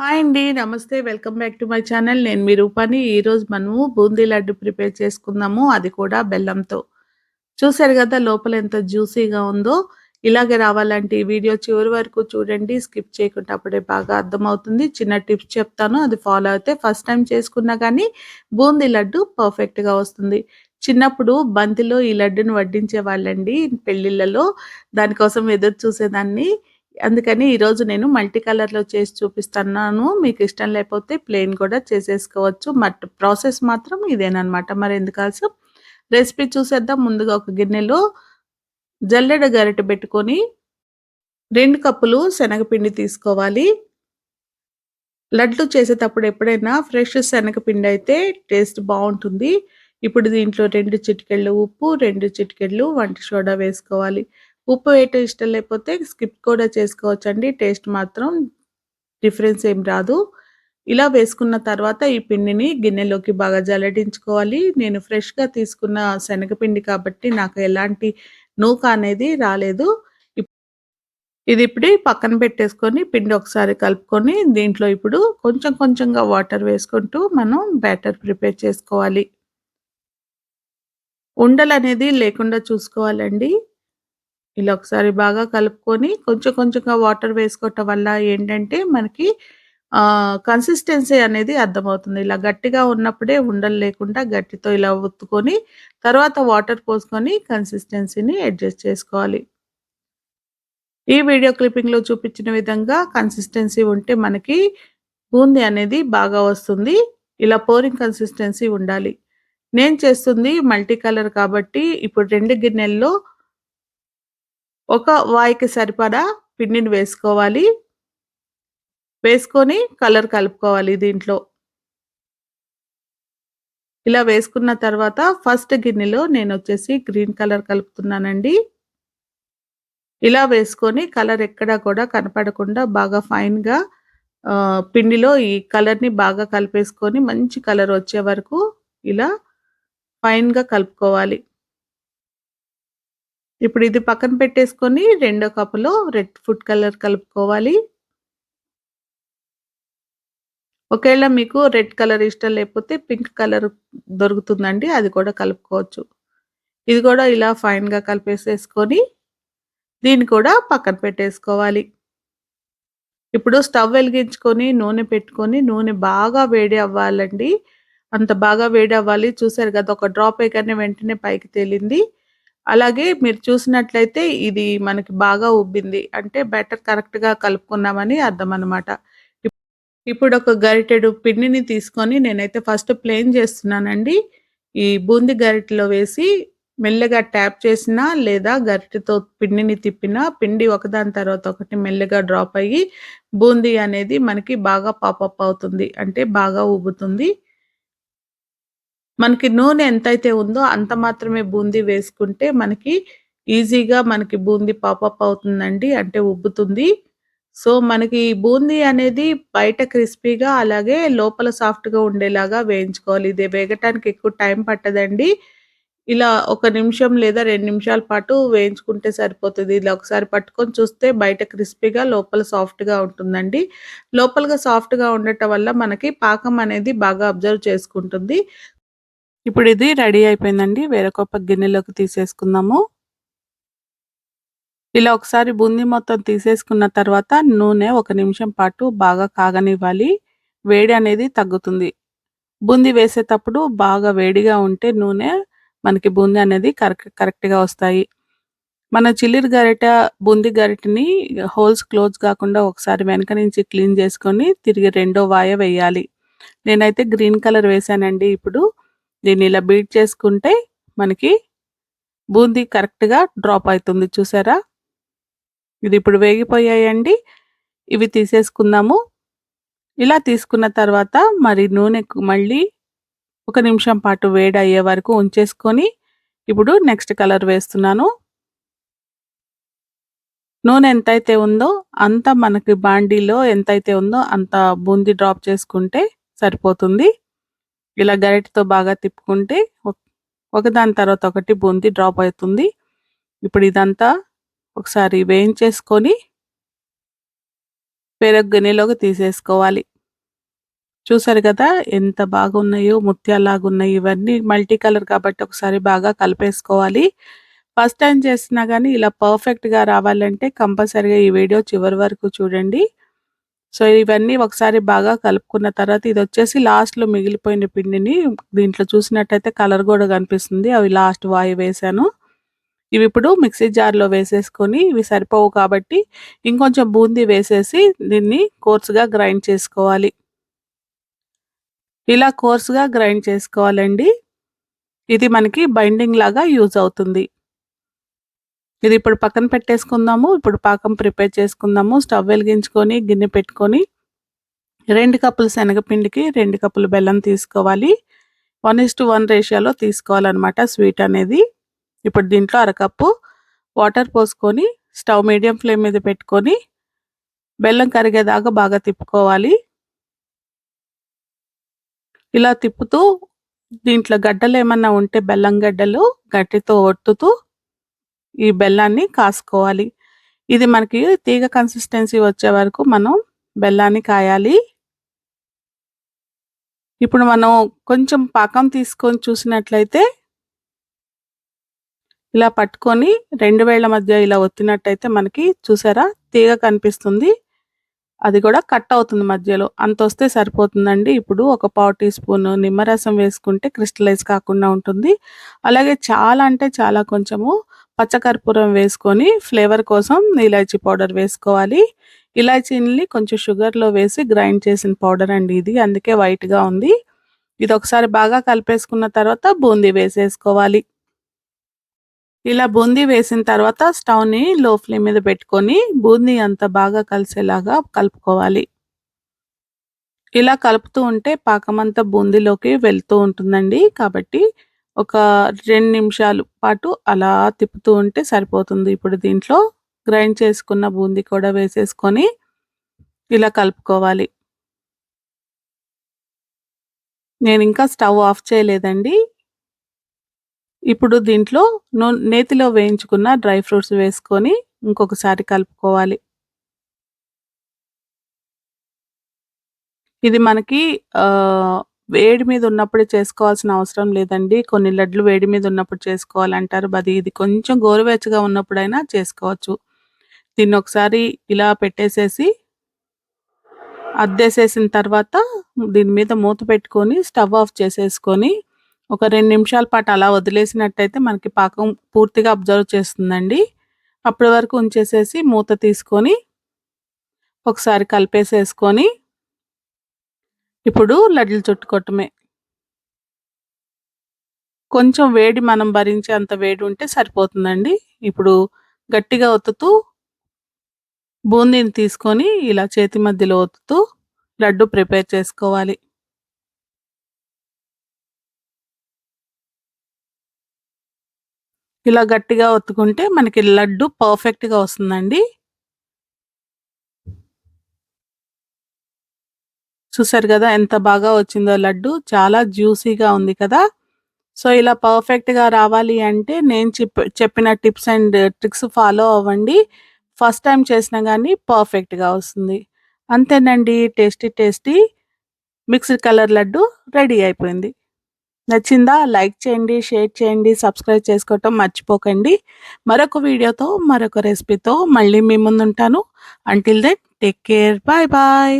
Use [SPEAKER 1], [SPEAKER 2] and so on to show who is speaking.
[SPEAKER 1] Hi అండి. నమస్తే. Welcome back to my channel. నేను మీ రూపాని. ఈరోజు మనము బూందీ లడ్డు ప్రిపేర్ చేసుకుందాము. అది కూడా బెల్లంతో. చూసారు కదా లోపల ఎంత జ్యూసీగా ఉందో. ఇలాగే రావాలంటే ఈ వీడియో చివరి వరకు చూడండి. స్కిప్ చేయకుండా అప్పుడే బాగా అర్థమవుతుంది. చిన్న టిప్స్ చెప్తాను. అది ఫాలో అయితే ఫస్ట్ టైం చేసుకున్నా కానీ బూందీ లడ్డు పర్ఫెక్ట్‌గా వస్తుంది. చిన్నప్పుడు బంతిలో ఈ లడ్డును వడ్డించేవాళ్ళండి పెళ్ళిళ్ళలో. దానికోసం ఎదురు చూసేదాన్ని. అందుకని ఈరోజు నేను మల్టీ కలర్‌లో చేసి చూపిస్తున్నాను. మీకు ఇష్టం లేకపోతే ప్లెయిన్ కూడా చేసేసుకోవచ్చు. బట్ ప్రాసెస్ మాత్రం ఇదేనమాట మరి ఆలస్యం రెసిపీ చూసేద్దాం. ముందుగా ఒక గిన్నెలో జల్లెడ గరిటె పెట్టుకొని రెండు కప్పులు శనగపిండి తీసుకోవాలి. లడ్లు చేసేటప్పుడు ఎప్పుడైనా ఫ్రెష్ శనగపిండి అయితే టేస్ట్ బాగుంటుంది ఇప్పుడు దీంట్లో రెండు చిటికెళ్ళు ఉప్పు, రెండు చిటికెళ్ళు వంట సోడా వేసుకోవాలి. ఉప్పు వేయటం ఇష్టం లేకపోతే స్కిప్ కూడా చేసుకోవచ్చండి. టేస్ట్ మాత్రం డిఫరెన్స్ ఏం రాదు. ఇలా వేసుకున్న తర్వాత ఈ పిండిని గిన్నెలోకి బాగా జల్లడించుకోవాలి. నేను ఫ్రెష్‌గా తీసుకున్న శనగపిండి కాబట్టి నాకు ఎలాంటి నూక అనేది రాలేదు. ఇది ఇప్పుడు పక్కన పెట్టేసుకొని పిండి ఒకసారి కలుపుకొని దీంట్లో ఇప్పుడు కొంచెం కొంచెంగా వాటర్ వేసుకుంటూ మనం బ్యాటర్ ప్రిపేర్ చేసుకోవాలి. ఉండలు అనేది లేకుండా చూసుకోవాలండి. ఇలా ఒకసారి బాగా కలుపుకొని కొంచెం కొంచెంగా వాటర్ వేసుకోవటం వల్ల ఏంటంటే మనకి కన్సిస్టెన్సీ అనేది అర్థమవుతుంది. ఇలా గట్టిగా ఉన్నప్పుడే ఉండలు లేకుండా గట్టితో ఇలా ఒత్తుకొని తర్వాత వాటర్ పోసుకొని కన్సిస్టెన్సీని అడ్జస్ట్ చేసుకోవాలి. ఈ వీడియో క్లిప్పింగ్‌లో చూపించిన విధంగా కన్సిస్టెన్సీ ఉంటే మనకి బూందీ అనేది బాగా వస్తుంది. ఇలా పోరింగ్ కన్సిస్టెన్సీ ఉండాలి. నేను చేస్తుంది మల్టీ కలర్ కాబట్టి ఇప్పుడు రెండు గిన్నెల్లో ఒక వాయికి సరిపడా పిండిని వేసుకోవాలి. వేసుకొని కలర్ కలుపుకోవాలి దీంట్లో. ఇలా వేసుకున్న తర్వాత ఫస్ట్ గిన్నెలో నేను వచ్చేసి గ్రీన్ కలర్ కలుపుతున్నానండి. ఇలా వేసుకొని కలర్ ఎక్కడా కూడా కనపడకుండా బాగా ఫైన్‌గా పిండిలో ఈ కలర్‌ని బాగా కలిపేసుకొని మంచి కలర్ వచ్చే వరకు ఇలా ఫైన్‌గా కలుపుకోవాలి. ఇప్పుడు ఇది పక్కన పెట్టేసుకొని రెండో కప్పులో రెడ్ ఫుడ్ కలర్ కలుపుకోవాలి. ఒకవేళ మీకు రెడ్ కలర్ ఇష్టం లేకపోతే పింక్ కలర్ దొరుకుతుందండి. అది కూడా కలుపుకోవచ్చు. ఇది కూడా ఇలా ఫైన్‌గా కలిపేసేసుకొని దీన్ని కూడా పక్కన పెట్టేసుకోవాలి. ఇప్పుడు స్టవ్ వెలిగించుకొని నూనె పెట్టుకొని నూనె బాగా వేడి అవ్వాలండి. అంత బాగా వేడి అవ్వాలి. చూసారు కదా! ఒక డ్రాప్ ఎయగానే వెంటనే పైకి తేలింది. అలాగే మీరు చూసినట్లయితే ఇది మనకి బాగా ఉబ్బింది. అంటే బ్యాటర్ కరెక్ట్‌గా కలుపుకున్నామని అర్థం అనమాట. ఇప్ ఇప్పుడు ఒక గరిటెడు పిండిని తీసుకొని నేనైతే ఫస్ట్ ప్లెయిన్ చేస్తున్నానండి. ఈ బూంది గరిటెలో వేసి మెల్లగా ట్యాప్ చేసినా లేదా గరిటెతో పిండిని తిప్పినా పిండి ఒకదాని తర్వాత ఒకటి మెల్లగా డ్రాప్ అయ్యి బూందీ అనేది మనకి బాగా పాపప్ అవుతుంది. అంటే బాగా ఉబ్బుతుంది. మనకి నూనె ఎంతైతే ఉందో అంత మాత్రమే బూందీ వేసుకుంటే మనకి ఈజీగా మనకి బూందీ పాపప్ అవుతుందండి. అంటే ఉబ్బుతుంది. సో, మనకి బూందీ అనేది బయట క్రిస్పీగా అలాగే లోపల సాఫ్ట్‌గా ఉండేలాగా వేయించుకోవాలి. ఇది వేగటానికి ఎక్కువ టైం పట్టదండి. ఇలా ఒక నిమిషం లేదా రెండు నిమిషాల పాటు వేయించుకుంటే సరిపోతుంది ఇలా ఒకసారి పట్టుకొని చూస్తే బయట క్రిస్పీగా లోపల సాఫ్ట్‌గా ఉంటుందండి. లోపలగా సాఫ్ట్‌గా ఉండటం వల్ల మనకి పాకం అనేది బాగా అబ్జర్వ్ చేసుకుంటుంది. ఇప్పుడు ఇది రెడీ అయిపోయిందండి. వేరొక గిన్నెలోకి తీసేసుకుందాము. ఇలా ఒకసారి బూందీ మొత్తం తీసేసుకున్న తర్వాత నూనె ఒక నిమిషం పాటు బాగా కాగనివ్వాలి. వేడి అనేది తగ్గుతుంది. బూందీ వేసేటప్పుడు బాగా వేడిగా ఉంటే నూనె మనకి బూందీ అనేది కరెక్ట్ కరెక్ట్‌గా వస్తాయి. మన చిల్లిరి గరిట, బూందీ గరిటెని హోల్స్ క్లోజ్ కాకుండా ఒకసారి వెనక నుంచి క్లీన్ చేసుకొని తిరిగి రెండో వాయ వేయాలి. నేనైతే గ్రీన్ కలర్ వేశానండి ఇప్పుడు. దీన్ని ఇలా బీట్ చేసుకుంటే మనకి బూందీ కరెక్ట్‌గా డ్రాప్ అవుతుంది చూసారా? ఇది ఇప్పుడు వేగిపోయాయండి. ఇవి తీసేసుకుందాము. ఇలా తీసుకున్న తర్వాత మరి నూనె మళ్ళీ ఒక నిమిషం పాటు వేడి అయ్యే వరకు ఉంచేసుకొని ఇప్పుడు నెక్స్ట్ కలర్ వేస్తున్నాను. నూనె ఎంతైతే ఉందో అంత మనకి బాండీలో ఎంతైతే ఉందో అంత బూందీ డ్రాప్ చేసుకుంటే సరిపోతుంది. ఇలా గరిటతో బాగా తిప్పుకుంటే ఒక ఒకదాని తర్వాత ఒకటి బూంది డ్రాప్ అవుతుంది. ఇప్పుడు ఇదంతా ఒకసారి వేయించేసుకొని పెరగ గిన్నెలోకి తీసేసుకోవాలి. చూసారు కదా ఎంత బాగున్నాయో ముత్యాలాగా ఉన్నాయి ఇవన్నీ మల్టీ కలర్ కాబట్టి ఒకసారి బాగా కలిపేసుకోవాలి. ఫస్ట్ టైం చేసినా కానీ ఇలా పర్ఫెక్ట్గా రావాలంటే కంపల్సరిగా ఈ వీడియో చివరి వరకు చూడండి. సో ఇవన్నీ ఒకసారి బాగా కలుపుకున్న తర్వాత ఇది వచ్చేసి లాస్ట్లో మిగిలిపోయిన పిండిని దీంట్లో చూసినట్టయితే కలర్ కూడా కనిపిస్తుంది. అవి లాస్ట్ వాయి వేసాను ఇవి ఇప్పుడు మిక్సీ జార్లో వేసేసుకొని ఇవి సరిపోవు కాబట్టి ఇంకొంచెం బూందీ వేసేసి దీన్ని కోర్సుగా గ్రైండ్ చేసుకోవాలి. ఇలా కోర్సుగా గ్రైండ్ చేసుకోవాలండి. ఇది మనకి బైండింగ్ లాగా యూజ్ అవుతుంది. ఇది ఇప్పుడు పక్కన పెట్టేసుకుందాము. ఇప్పుడు పాకం ప్రిపేర్ చేసుకుందాము. స్టవ్ వెలిగించుకొని గిన్నె పెట్టుకొని రెండు కప్పులు శనగపిండికి రెండు కప్పులు బెల్లం తీసుకోవాలి. వన్ ఇస్ టు వన్ రేషియోలో తీసుకోవాలన్నమాట స్వీట్ అనేది. ఇప్పుడు దీంట్లో అరకప్పు వాటర్ పోసుకొని స్టవ్ మీడియం ఫ్లేమ్ మీద పెట్టుకొని బెల్లం కరిగేదాకా బాగా తిప్పుకోవాలి. ఇలా తిప్పుతూ దీంట్లో గడ్డలు ఏమన్నా ఉంటే బెల్లం గడ్డలు గట్టితో ఒత్తుతూ ఈ బెల్లాన్ని కాసుకోవాలి. ఇది మనకి తీగ కన్సిస్టెన్సీ వచ్చే వరకు మనం బెల్లాన్ని కాయాలి. ఇప్పుడు మనం కొంచెం పాకం తీసుకొని చూసినట్లయితే ఇలా పట్టుకొని రెండు వేళ్ళ మధ్య ఇలా ఒత్తినట్టయితే మనకి చూసారా తీగ కనిపిస్తుంది. అది కూడా కట్ అవుతుంది మధ్యలో. అంత వస్తే సరిపోతుందండి. ఇప్పుడు ఒక పావు టీ స్పూన్ నిమ్మరసం వేసుకుంటే క్రిస్టలైజ్ కాకుండా ఉంటుంది. అలాగే చాలా అంటే చాలా కొంచెము పచ్చకర్పూరం వేసుకొని ఫ్లేవర్ కోసం ఇలాచీ పౌడర్ వేసుకోవాలి. ఇలాచీని కొంచెం షుగర్లో వేసి గ్రైండ్ చేసిన పౌడర్ అండి ఇది అందుకే వైట్గా ఉంది. ఇది ఒకసారి బాగా కలిపేసుకున్న తర్వాత బూందీ వేసేసుకోవాలి. ఇలా బూందీ వేసిన తర్వాత స్టవ్ని లో ఫ్లేమ్ మీద పెట్టుకొని బూందీ అంతా బాగా కలిసేలాగా కలుపుకోవాలి. ఇలా కలుపుతూ ఉంటే పాకం అంతా బూందీలోకి వెళ్తూ ఉంటుందండి కాబట్టి ఒక రెండు నిమిషాలు పాటు అలా తిప్పుతూ ఉంటే సరిపోతుంది. ఇప్పుడు దీంట్లో గ్రైండ్ చేసుకున్న బూందీ కూడా వేసేసుకొని ఇలా కలుపుకోవాలి. నేను ఇంకా స్టవ్ ఆఫ్ చేయలేదండి. ఇప్పుడు దీంట్లో నూ నేతిలో వేయించుకున్న డ్రై ఫ్రూట్స్ వేసుకొని ఇంకొకసారి కలుపుకోవాలి. ఇది మనకి వేడి మీద ఉన్నప్పుడు చేసుకోవాల్సిన అవసరం లేదండి. కొన్ని లడ్లు వేడి మీద ఉన్నప్పుడు చేసుకోవాలంటారు. అది ఇది కొంచెం గోరువెచ్చగా ఉన్నప్పుడైనా చేసుకోవచ్చు. దీన్ని ఒకసారి ఇలా పెట్టేసేసి అద్దేసేసిన తర్వాత దీని మీద మూత పెట్టుకొని స్టవ్ ఆఫ్ చేసేసుకొని ఒక రెండు నిమిషాల పాటు అలా వదిలేసినట్టయితే మనకి పాకం పూర్తిగా అబ్జర్వ్ చేస్తుందండి. అప్పటి వరకు ఉంచేసేసి మూత తీసుకొని ఒకసారి కలిపేసేసుకొని ఇప్పుడు లడ్లు చుట్టుకోవటమే. కొంచెం వేడి మనం భరించే అంత వేడి ఉంటే సరిపోతుందండి. ఇప్పుడు గట్టిగా ఒత్తుతూ బూందీని తీసుకొని ఇలా చేతి మధ్యలో ఒత్తుతూ లడ్డు ప్రిపేర్ చేసుకోవాలి. ఇలా గట్టిగా ఒత్తుకుంటే మనకి లడ్డు పర్ఫెక్ట్‌గా వస్తుందండి. చూసారు కదా ఎంత బాగా వచ్చిందో లడ్డు. చాలా జ్యూసీగా ఉంది కదా! సో, ఇలా పర్ఫెక్ట్‌గా రావాలి అంటే నేను చెప్పిన టిప్స్ అండ్ ట్రిక్స్ ఫాలో అవ్వండి. ఫస్ట్ టైం చేసినా కానీ పర్ఫెక్ట్‌గా వస్తుంది. అంతేనండి. Tasty tasty mixed colour laddu ready అయిపోయింది. నచ్చిందా లైక్ చేయండి షేర్ చేయండి సబ్స్క్రైబ్ చేసుకోవటం మర్చిపోకండి మరొక వీడియోతో మరొక రెసిపీతో మళ్ళీ మీ ముందుంటాను until then take care bye bye